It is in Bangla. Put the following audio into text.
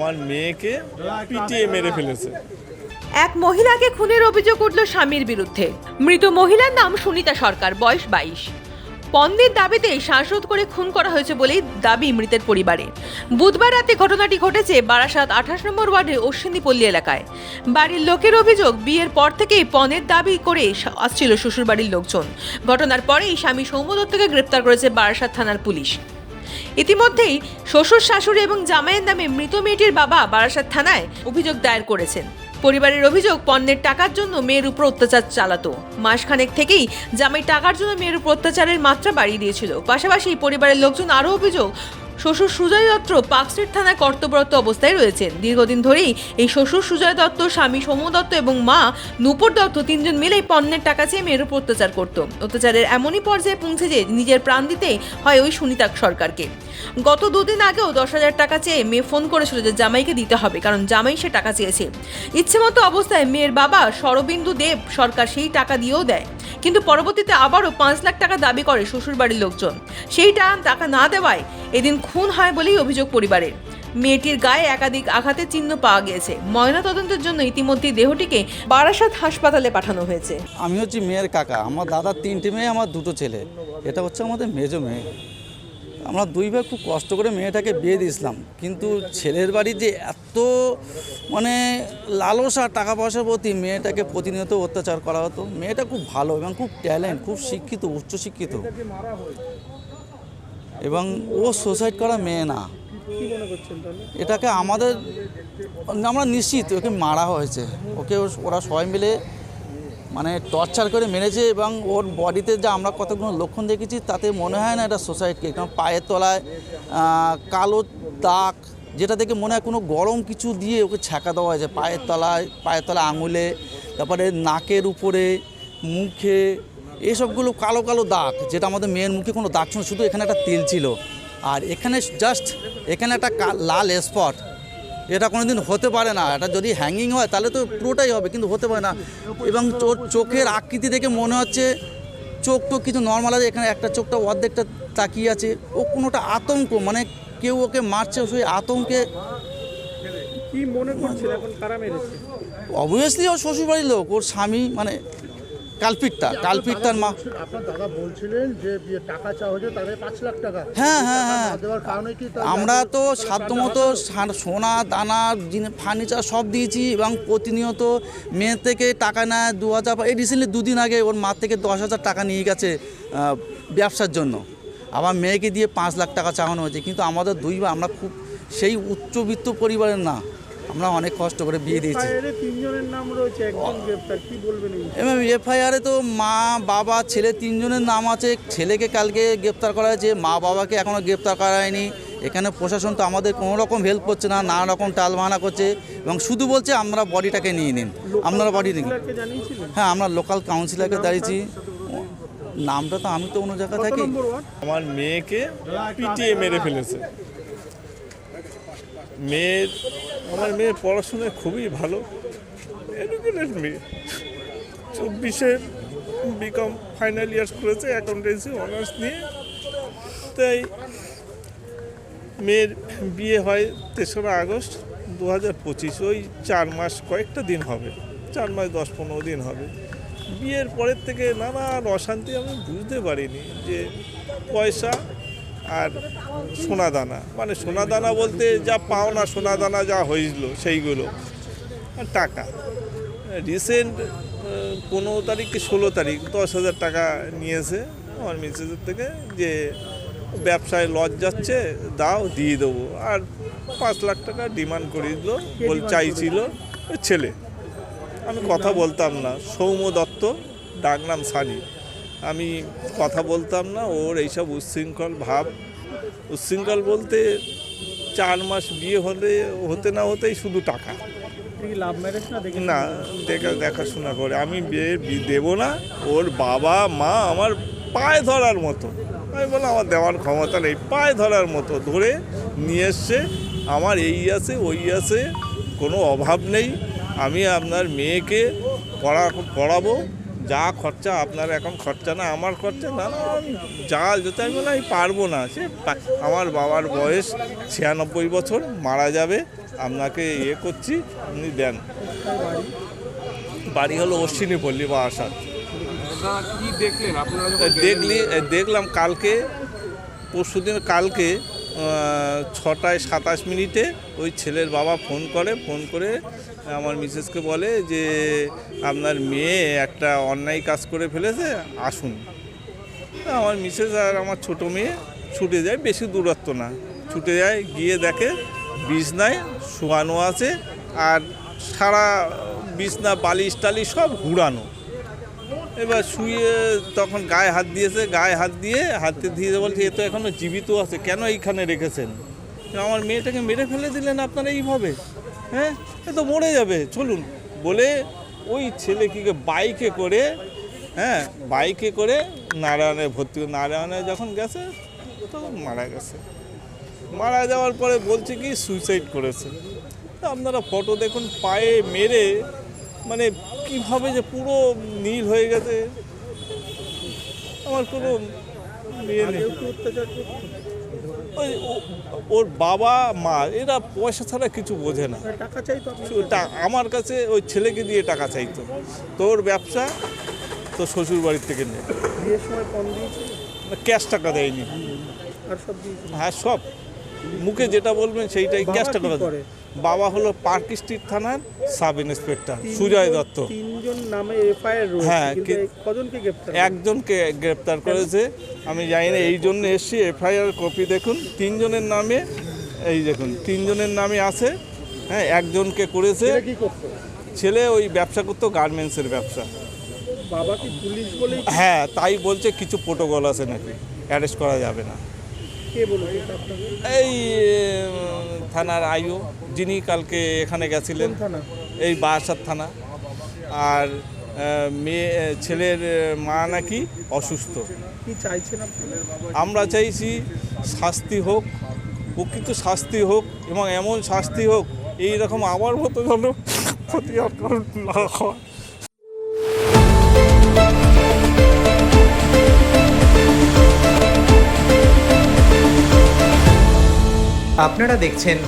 আমার মেয়েকে পিটিয়ে মেরে ফেলেছে। এক মহিলাকে খুনের অভিযোগ উঠল স্বামীর বিরুদ্ধে। মৃত মহিলার নাম সুনিতা সরকার, বয়স বাইশ। পন্দের দাবিতে শ্বাসরোধ করে খুন করা হয়েছে বলেই দাবি মৃতের পরিবারে। বুধবার রাতে ঘটনাটি ঘটেছে বারাসাত আঠাশ নম্বর ওয়ার্ডের অশ্বিনীপল্লী এলাকায়। বাড়ির লোকের অভিযোগ, বিয়ের পর থেকেই পণের দাবি করে আসছিল শ্বশুরবাড়ির লোকজন। ঘটনার পরেই স্বামী সৌম্য দত্তকে গ্রেপ্তার করেছে বারাসাত থানার পুলিশ। ইতিমধ্যেই শ্বশুর, শাশুড়ি এবং জামাইয়ের নামে মৃত মেয়েটির বাবা বারাসাত থানায় অভিযোগ দায়ের করেছেন। পরিবারের অভিযোগ, পণ্যের টাকার জন্য মেয়ের উপর অত্যাচার চালাতো। মাসখানেক থেকেই জামাই টাকার জন্য মেয়ের উপর অত্যাচারের মাত্রা বাড়িয়ে দিয়েছিল। পাশাপাশি পরিবারের লোকজন আরও অভিযোগ শ্বশুর সুজয় দত্ত পার্কস্ট্রিট থানায় কর্তব্যরত অবস্থায় রয়েছেন। দীর্ঘদিন ধরেই এই শ্বশুর সুজয় দত্ত, স্বামী সৌম্য দত্ত এবং মা নূপুর দত্ত তিনজন মিলেই পণ্যের টাকা চেয়ে মেয়ের উপর অত্যাচার করত। অত্যাচারের এমনই পর্যায়ে পৌঁছে যে নিজের প্রাণ দিতে হয় ওই সুনিতা সরকারকে। গত দুদিন আগেও দশ হাজার টাকা চেয়ে মেয়ে ফোন করেছিল যে জামাইকে দিতে হবে, কারণ জামাই সে টাকা চেয়েছে। ইচ্ছে মতো অবস্থায় মেয়ের বাবা শরবিন্দু দেব সরকার সেই টাকা দিয়েও দেয়। কিন্তু পরবর্তীতে আবারও পাঁচ লাখ টাকা দাবি করে শ্বশুরবাড়ির লোকজন। সেইটা টাকা না দেওয়ায় এদিন খুন হয় বলেই অভিযোগ পরিবারের। মেয়েটির গায়ে একাধিক আঘাতের চিহ্ন পাওয়া গিয়েছে। ময়নাতদন্তের জন্য ইতিমধ্যে দেহটিকে বারাসাত হাসপাতালে পাঠানো হয়েছে। আমি হচ্ছি মেয়ের কাকা। আমার দাদার তিনটি মেয়ে, আমার দুটো ছেলে। এটা হচ্ছে আমাদের মেজো মেয়ে। আমরা দুই ভাই খুব কষ্ট করে মেয়েটাকে বিয়ে দিয়েছিলাম। কিন্তু ছেলের বাড়ি যে এত মানে লালসা টাকা পয়সার প্রতি মেয়েটাকে প্রতিনিয়ত অত্যাচার করা হতো, মেয়েটা খুব ভালো এবং খুব ট্যালেন্ট, খুব শিক্ষিত উচ্চশিক্ষিত এবং ও সুসাইড করা মেয়ে না। এটাকে আমাদের, আমরা নিশ্চিত, ওকে মারা হয়েছে। ওকে ওরা সবাই মিলে মানে টর্চার করে মেরেছে এবং ওর বডিতে যা আমরা কতগুলো লক্ষণ দেখেছি, তাতে মনে হয় না এটা সোসাইটি কারণ পায়ের তলায় কালো দাগ, যেটা দেখে মনে হয় কোনো গরম কিছু দিয়ে ওকে ছ্যাঁকা দেওয়া হয়েছে। পায়ের তলায় পায়ের তলায় আঙুলে, তারপরে নাকের উপরে, মুখে, এসবগুলো কালো কালো দাগ, যেটা আমাদের মেয়ের মুখে কোনো দাগ ছিল শুধু এখানে একটা তেল ছিল। আর এখানে জাস্ট এখানে একটা লাল স্পট এটা কোনো দিন হতে পারে না। এটা যদি হ্যাঙ্গিং হয় তাহলে তো পুরোটাই হবে কিন্তু হতে পারে না। এবং চোখের আকৃতি দেখে মনে হচ্ছে চোখ তো কিছু নর্মাল আছে এখানে একটা চোখটা অর্ধেকটা তাকিয়ে আছে। ও কোনোটা আতঙ্ক মানে কেউ ওকে মারছে সেই আতঙ্কে কি মনে করছেন এখন? কারা মেরেছে? অবভিয়াসলি ওর শ্বশুরবাড়ির লোক ওর স্বামী মানে কালপিটটা কালপিট তার মা আপনার দাদা বলছিলেন যে টাকা চাওয়া হয়েছে তাদের পাঁচ লাখ টাকা। হ্যাঁ হ্যাঁ হ্যাঁ। আমরা তো সাধ্যমতো সোনা দানা ফার্নিচার সব দিয়েছি এবং প্রতিনিয়ত মেয়ে থেকে টাকা নেয় দু হাজার এই রিসেন্টলি দুদিন আগে ওর মা থেকে দশ হাজার টাকা নিয়ে গেছে ব্যবসার জন্য। আবার মেয়েকে দিয়ে পাঁচ লাখ টাকা চাওয়ানো হয়েছে। কিন্তু আমাদের দুই ভাই আমরা খুব সেই উচ্চবিত্ত পরিবারের না। আমরা অনেক কষ্ট করে বিয়ে দিয়েছি। এফআইআরে তো মা বাবা ছেলে তিনজনের নাম আছে। ছেলেকে কালকে গ্রেপ্তার করা হয়েছে মা বাবাকে এখনও গ্রেপ্তার করা হয়নি। এখানে প্রশাসন তো আমাদের কোনো রকম হেল্প করছে না নানা রকম টালবাহানা করছে এবং শুধু বলছে আমরা বডিটাকে নিয়ে নিন। আপনারা বডি নিন। হ্যাঁ আমরা লোকাল কাউন্সিলরকে দাঁড়িয়েছি। নামটা তো আমি তো অন্য জায়গা কত থাকি। আমার মেয়েকে পিটিয়ে মেরে ফেলেছে। মেয়ের আমার মেয়ে পড়াশোনায় খুবই ভালো এডুকেটেড মেয়ে। চব্বিশে বিকম ফাইনাল ইয়ার্স করেছে অ্যাকাউন্টেন্সি অনার্স নিয়ে। তাই মেয়ের বিয়ে হয় তেসরা আগস্ট দু হাজার পঁচিশ, ওই চার মাস কয়েকটা দিন হবে, চার মাস দশ পনেরো দিন হবে। বিয়ের পরের থেকে নানান অশান্তি আমি বুঝতে পারিনি যে পয়সা আর সোনাদানা। মানে সোনাদানা বলতে যা পাওনা সোনাদানা যা হয়েছিল সেইগুলো। আর টাকা। রিসেন্ট পনেরো তারিখ কি ষোলো তারিখ, দশ হাজার টাকা নিয়েছে আমার মিসেসের থেকে যে ব্যবসায় লজ যাচ্ছে, দাও, দিয়ে দেবো। আর পাঁচ লাখ টাকা ডিমান্ড করেছিল বল চাইছিল ছেলে। আমি কথা বলতাম না। সৌম্য দত্ত, ডাকনাম সানি। আমি কথা বলতাম না ওর এইসব উচ্ছৃঙ্খল ভাব। উচ্ছৃঙ্খল বলতে চার মাস বিয়ে হলে হতে না হতেই শুধু টাকা। না দেখে দেখা দেখাশোনা করে। আমি বিয়ে দেবো না ওর বাবা মা আমার পায়ে ধরার মতো। আমি বললাম আমার দেওয়ার ক্ষমতা নেই পায়ে ধরার মতো। ধরে নিয়ে এসছে আমার এই আছে ওই আছে কোনো অভাব নেই। আমি আপনার মেয়েকে পড়া পড়াবো যা খরচা আপনার এখন খরচা না আমার খরচা না যা যেতে আমি বললাম, আমি পারব না। সে আমার বাবার বয়স ছিয়ানব্বই বছর মারা যাবে আপনাকে ইয়ে করছি আপনি দেন। বাড়ি হলো অশ্বিনী পল্লী বা আসাদ দেখলি দেখলাম কালকে পরশুদিন কালকে ছটায় সাতাশ মিনিটে ওই ছেলের বাবা ফোন করে ফোন করে আমার মিসেসকে বলে যে আপনার মেয়ে একটা অন্যায় কাজ করে ফেলেছে, আসুন। আমার মিসেস আর আমার ছোট মেয়ে ছুটে যায়, বেশি দূরত্ব না। ছুটে যায়, গিয়ে দেখে বিছনায় শোয়ানো আছে আর সারা বিছনা বালিশ টালিশ সব ঘুরানো। এবার শুয়ে তখন গায়ে হাত দিয়েছে, গায়ে হাত দিয়ে হাতে দিয়ে বলছে, এ তো এখনও জীবিত আছে, কেন এইখানে রেখেছেন? আমার মেয়েটাকে মেরে ফেলে দিলেন আপনারা এইভাবে হ্যাঁ? এ তো মরে যাবে, চলুন। বলে ওই ছেলে ছেলেকে বাইকে করে হ্যাঁ বাইকে করে নারায়ণে ভর্তি নারায়ণে যখন গেছে, তখন মারা গেছে। মারা যাওয়ার পরে বলছে কি সুইসাইড করেছে। আপনারা ফটো দেখুন, পায়ে মেরে মানে কীভাবে যে পুরো নীল হয়ে গেছে আমার কোনো ইয়ে নেই। ওই ও- ওর বাবা মা এরা পয়সা ছাড়া কিছু বোঝে না। টাকা চাইতো আমার কাছে ওই ছেলেকে দিয়ে টাকা চাইতো। তোর ব্যবসা তো শ্বশুর বাড়ির থেকে নেই বিয়ের সময় পণ দিয়েছে? ক্যাশ টাকা দেয়নি। আর সব হ্যাঁ সব। মুখে যেটা বলবেন সেইটাই বাবা ক্যাশ কি করে? বাবা হলো পার্ক স্ট্রিট থানার সাব ইন্সপেক্টর সুজয় দত্ত। তিনজন নামে এফআইআর হ্যাঁ, কজনকে গ্রেফতার একজনকে গ্রেপ্তার করেছে আমি জানি না এই জন্য এসছি এফআইআর কপি দেখুন তিনজনের নামে এই দেখুন তিনজনের নামে আছে হ্যাঁ একজনকে করেছে। ছেলে ওই ব্যবসা করতো গার্মেন্টসের ব্যবসা। বাবা কি পুলিশ বলেই হ্যাঁ তাই বলছে কিছু প্রোটোকল আছে নাকি অ্যারেস্ট করা যাবে না। এই থানার আইও যিনি কালকে এখানে গেছিলেন। এই বারাসাত থানা। আর মেয়ে ছেলের মা নাকি অসুস্থ। কি আমরা চাইছি শাস্তি হোক প্রকৃত শাস্তি হোক এবং এমন শাস্তি হোক এই রকম আমার মতো যেন ক্ষতি আর কারোর না হয়। আপনারা দেখছেন